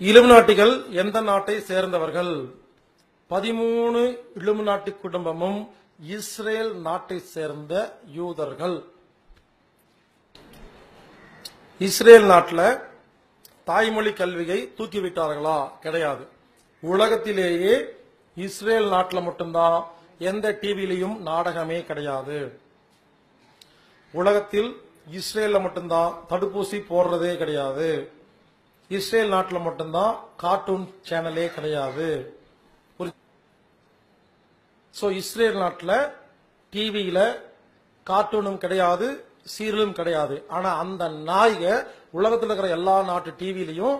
இலுமினாட்டிகள் எந்த நாட்டை சேர்ந்தவர்கள்? பதிமூணு இலுமினாட்டி குடும்பமும் இஸ்ரேல் நாட்டை சேர்ந்த யூதர்கள். இஸ்ரேல் நாட்டில் தாய்மொழி கல்வியை தூக்கிவிட்டார்களா? கிடையாது. உலகத்திலேயே இஸ்ரேல் நாட்டில் மட்டும்தான் எந்த டிவிலையும் நாடகமே கிடையாது. உலகத்தில் இஸ்ரேலில் மட்டும்தான் தடுப்பூசி போடுறதே கிடையாது. இஸ்ரேல் நாட்டில் மட்டும்தான் கார்ட்டூன் சேனலே கிடையாது. ஒரு ஸோ இஸ்ரேல் நாட்டில் டிவியில் கார்ட்டூனும் கிடையாது சீரியலும் கிடையாது. ஆனால் அந்த நாய்கை உலகத்தில் இருக்கிற எல்லா நாட்டு டிவிலையும்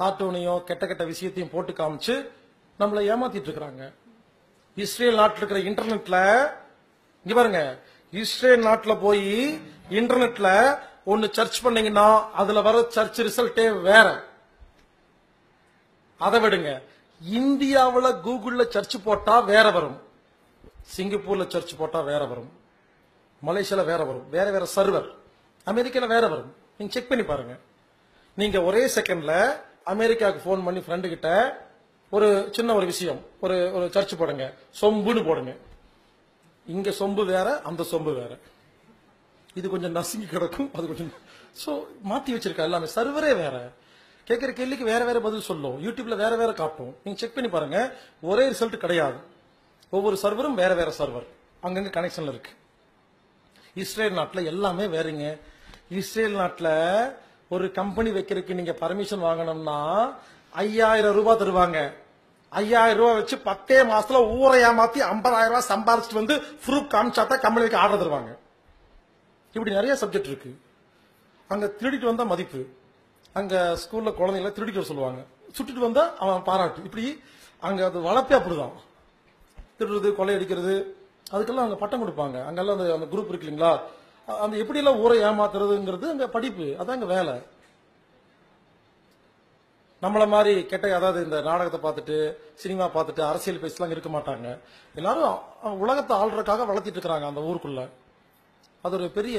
கார்ட்டூனையும் கெட்ட கெட்ட விஷயத்தையும் போட்டு காமிச்சு நம்மளை ஏமாத்திட்டு இருக்கிறாங்க. இஸ்ரேல் நாட்டில் இருக்கிற இன்டர்நெட்ல இங்க பாருங்க இஸ்ரேல் நாட்டில் போய் இன்டர்நெட்ல ஒன்னு சர்ச் பண்ணீங்கன்னா அதுல வர சர்ச் ரிசல்ட்டே வேற. அதை விடுங்க. இந்தியாவில் கூகுள்ல சர்ச் போட்டா வேற வரும். சிங்கப்பூர்ல சர்ச் போட்டா வேற வரும். மலேசியால வேற வரும். வேற வேற சர்வர் அமெரிக்கால வேற வரும். நீங்க செக் பண்ணி பாருங்க. நீங்க ஒரே செகண்ட்ல அமெரிக்காவுக்கு ஃபோன் பண்ணி ஃப்ரெண்டு கிட்ட ஒரு சின்ன ஒரு விஷயம். ஒரு ஒரு சர்ச் போடுங்க. சொம்புன்னு போடுங்க. இங்க சொம்பு வேற அந்த சொம்பு வேற. இது கொஞ்சம் நசுங்கி கிடக்கும். அது கொஞ்சம் ஸோ மாத்தி வச்சிருக்கா எல்லாமே. சர்வரே வேற. கேட்குற கேள்விக்கு வேற வேற பதில் சொல்லும் யூடியூப்ல வேற வேற காட்டும் நீங்க செக் பண்ணி பாருங்க. ஒரே ரிசல்ட் கிடையாது. ஒவ்வொரு சர்வரும் வேற வேற சர்வர் அங்கங்க கனெக்ஷன்ல இருக்கு. இஸ்ரேல் நாட்டில் எல்லாமே வேறுங்க. இஸ்ரேல் நாட்டில் ஒரு கம்பெனி வைக்கிறதுக்கு நீங்க பர்மிஷன் வாங்கணும்னா ஐயாயிரம் ரூபாய் தருவாங்க. ஐயாயிரம் ரூபாய் வச்சு பத்தே மாசத்துல ஊரை ஏமாத்தி ஐம்பதாயிரம் ரூபாய் சம்பாதிச்சுட்டு வந்து ப்ரூஃப் காமிச்சாதான் கம்பெனிக்கு ஆர்டர் தருவாங்க. இப்படி நிறைய சப்ஜெக்ட் இருக்கு. அங்க திருடிட்டு வந்தா மதிப்பு. அங்க ஸ்கூல்ல குழந்தைங்களை திருடிக்க சொல்லுவாங்க. சுட்டுட்டு வந்தா அவன் பாராட்டு. இப்படி அங்க அது வளர்ப்பே அப்படிதான். திருடுறது கொள்ளையடிக்கிறது அதுக்கெல்லாம் அங்க பட்டம் கொடுப்பாங்க. அங்கெல்லாம் அந்த அந்த குரூப் இருக்கு இல்லைங்களா? அந்த எப்படி எல்லாம் ஊரை ஏமாத்துறதுங்கிறது அங்க படிப்பு. அதான் அங்க வேலை. நம்மள மாதிரி கெட்ட அதாவது இந்த நாடகத்தை பார்த்துட்டு சினிமா பார்த்துட்டு அரசியல் பேசலாம் இருக்க மாட்டாங்க. எல்லாரும் உலகத்தை ஆள்றதுக்காக வளர்த்திட்டு இருக்கிறாங்க அந்த ஊருக்குள்ள. அது ஒரு பெரிய